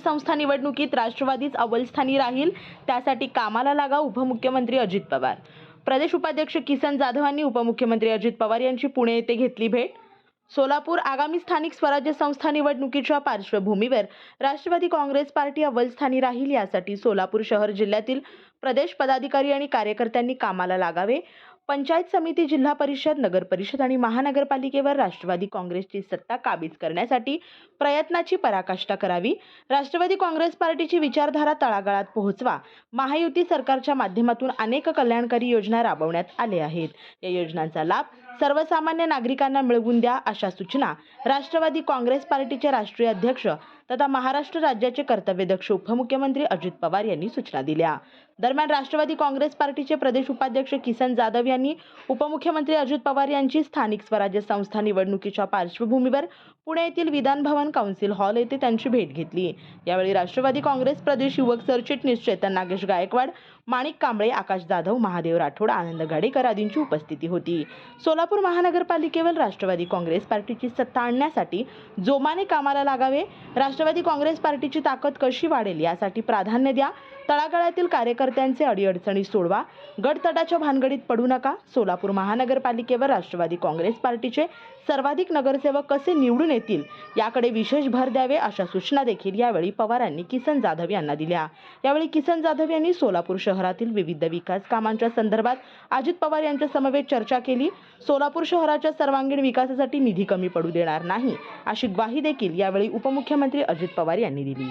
संस्था निवडणुकीत राष्ट्रवादीच अव्वलस्थानी राहील त्यासाठी कामाला लागा उपमुख्यमंत्री अजित पवार. प्रदेश उपाध्यक्ष किसन जाधव यांनी उपमुख्यमंत्री अजित पवार यांची पुणे येथे घेतली भेट. सोलापूर आगामी स्थानिक स्वराज्य संस्था निवडणुकीच्या पार्श्वभूमीवर राष्ट्रवादी काँग्रेस पार्टी अव्वलस्थानी राहील यासाठी सोलापूर शहर जिल्ह्यातील प्रदेश पदाधिकारी आणि कार्यकर्त्यांनी कामाला लागावे. पंचायत समिती जिल्हा परिषद नगर परिषद आणि महानगरपालिकेवर राष्ट्रवादी काँग्रेसची सत्ता काबीज करण्यासाठी प्रयत्नाची पराकाष्ठा करावी. राष्ट्रवादी काँग्रेस पार्टीची विचारधारा तळागाळात पोहोचवा. महायुती सरकारच्या माध्यमातून अनेक कल्याणकारी योजना राबवण्यात आले आहेत. या योजनांचा लाभ सर्वसामान्य नागरिकांना मिळवून द्या अशा सूचना राष्ट्रवादी काँग्रेस पार्टीचे राष्ट्रीय अध्यक्ष तथा महाराष्ट्र राज्याचे कर्तव्यदक्ष उपमुख्यमंत्री अजित पवार यांनी सूचना दिल्या. दरम्यान राष्ट्रवादी काँग्रेस पार्टीचे प्रदेश उपाध्यक्ष किसन जाधव यांनी उपमुख्यमंत्री अजित पवार यांची स्थानिक स्वराज्य संस्था निवडणुकीच्या पार्श्वभूमीवर पुणे येथील विधान भवन काउन्सिल हॉल येथे त्यांची भेट घेतली. यावेळी राष्ट्रवादी काँग्रेस प्रदेश युवक सरचिटणीस चेतन नागेश गायकवाड माणिक कांबळे आकाश जाधव महादेव राठोड आनंद गाडेकर आदींची उपस्थिती होती. सोलापूर महानगरपालिकेवर राष्ट्रवादी काँग्रेस पार्टीची सत्ता आणण्यासाठी जोमाने कामाला लागावे. राष्ट्रवादी काँग्रेस पार्टीची ताकद कशी वाढेल यासाठी प्राधान्य द्या. तळागाळातील कार्यकर्त्यांचे अडीअडचणी सोडवा. गडतटाच्या भानगडीत पडू नका. सोलापूर महानगरपालिकेवर राष्ट्रवादी काँग्रेस पार्टीचे सर्वाधिक नगरसेवक कसे निवडून येतील? याकडे विशेष भर द्यावे अशा सूचना देखील यावेळी पवारांनी किसन जाधव यांना दिल्या. यावेळी किसन जाधव यांनी सोलापूर शहरातील विविध विकास कामांच्या संदर्भात अजित पवार यांच्या समवेत चर्चा केली. सोलापूर शहराच्या सर्वांगीण विकासासाठी निधी कमी पडू देणार नाही अशी ग्वाही देखील यावेळी उपमुख्यमंत्री अजित पवार यांनी दिली.